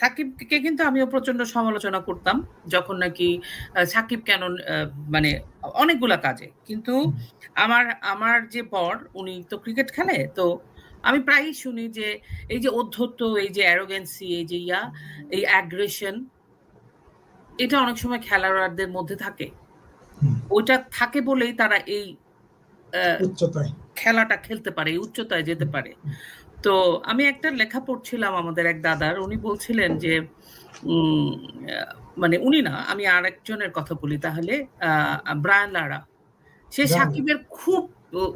সাকিবকে কিন্তু আমিও প্রচণ্ড সমালোচনা করতাম যখন নাকি সাকিব কেন মানে অনেকগুলা কাজে। কিন্তু আমার আমার যে বর উনি তো ক্রিকেট খেলে তো আমি প্রায়ই শুনি যে এই যে অধ্যত্ত এই যে অ্যারোগেন্সি এই যে ইয়া এই অ্যাগ্রেশন এটা অনেক সময় খেলোয়াড়দের মধ্যে থাকে। ওইটা থাকে বলেই তারা এই খেলাটা খেলতে পারে এই উচ্চতায় যেতে পারে। তো আমি একটা লেখা পড়ছিলাম আমাদের এক দাদার উনি বলছিলেন যে মানে উনি না আমি আর একজনের কথা বলি তাহলে ব্রায়ান লারা। সে সাকিবের খুব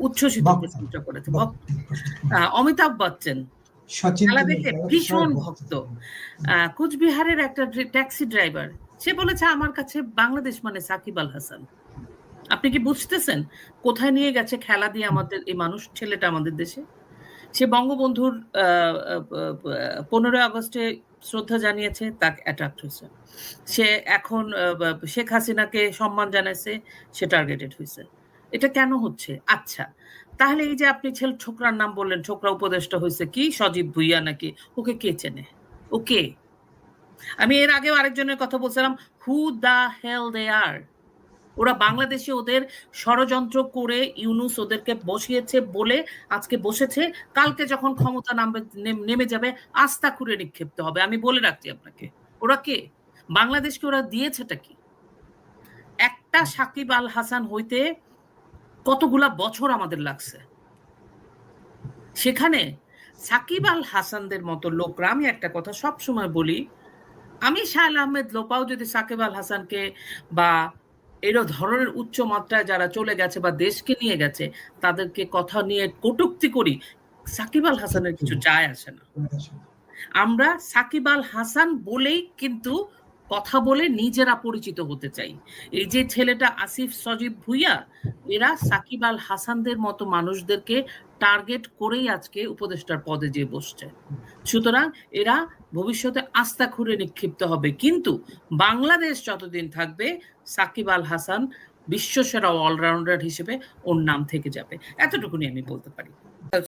উচ্ছ্বসিত প্রশংসা করেছে। অমিতাভ বচ্চন। খেলা দেখে ভীষণ ভক্ত। কুচবিহারের একটা ট্যাক্সি ড্রাইভার। সে বলেছে আমার কাছে বাংলাদেশ মানে সাকিব আল হাসান। আপনি কি বুঝতেছেন? কোথায় নিয়ে গেছে খেলা দিয়ে আমাদের এই মানুষ ছেলেটা আমাদের দেশে? সে বঙ্গবন্ধুর পনেরোই আগস্টে শ্রদ্ধা জানিয়েছে তাকে অ্যাট্রাক্ট হয়েছে। সে এখন শেখ হাসিনাকে সম্মান জানাইছে, সে টার্গেটেড হয়েছে। এটা কেন হচ্ছে? আচ্ছা তাহলে এই যে আপনি ছেলে ছোকরার নাম বললেন, ছোকরা উপদেষ্টা হয়েছে কি? সজীব ভুইয়া নাকি? ওকে কে চেনে? ওকে আমি এর আগেও আরেকজনের কথা বলছিলাম হু দা হেল দে আর ওরা বাংলাদেশে ওদের ষড়যন্ত্র করে ইউনুস ওদেরকে বসিয়েছে বলে আজকে বসেছে। কালকে যখন ক্ষমতা নামবে, নেম- যাবে, আস্থা খুঁড়ে নিক্ষিপ্ত হবে। আমি বলে রাখছি আপনাকে, ওরা কে? বাংলাদেশকে ওরা দিয়েছেটা কি? একটা সাকিব আল হাসান হইতে কতগুলা বছর আমাদের লাগছে? সেখানে সাকিব আল হাসানদের মতো লোকরা, আমি একটা কথা সব সময় বলি আমি শাহ আহমেদ লোপাও যদি সাকিব আল হাসানকে বা এর ধরনের উচ্চ মাত্রায় যারা চলে গেছে বা দেশকে নিয়ে গেছে তাদেরকে কথা নিয়ে কটুক্তি করি সাকিব আল হাসানের কিছু যায় আসে না। আমরা সাকিব আল হাসান বলেই কিন্তু কথা বলে নিজেরা পরিচিত হতে চাই। এই যে ছেলেটা আসিফ, সজীব ভুইয়া, এরা সাকিব আল হাসানদের মতো মানুষদেরকে টার্গেট করেই আজকে উপদেষ্টার পদে যে বসছে। সুতরাং এরা ভবিষ্যতে আস্থা খুঁড়ে নিক্ষিপ্ত হবে। কিন্তু বাংলাদেশ যতদিন থাকবে, সাকিব আল হাসান বিশ্বসেরা অলরাউন্ডার হিসেবে ওর নাম থেকে যাবে। এতটুকুনি আমি বলতে পারি।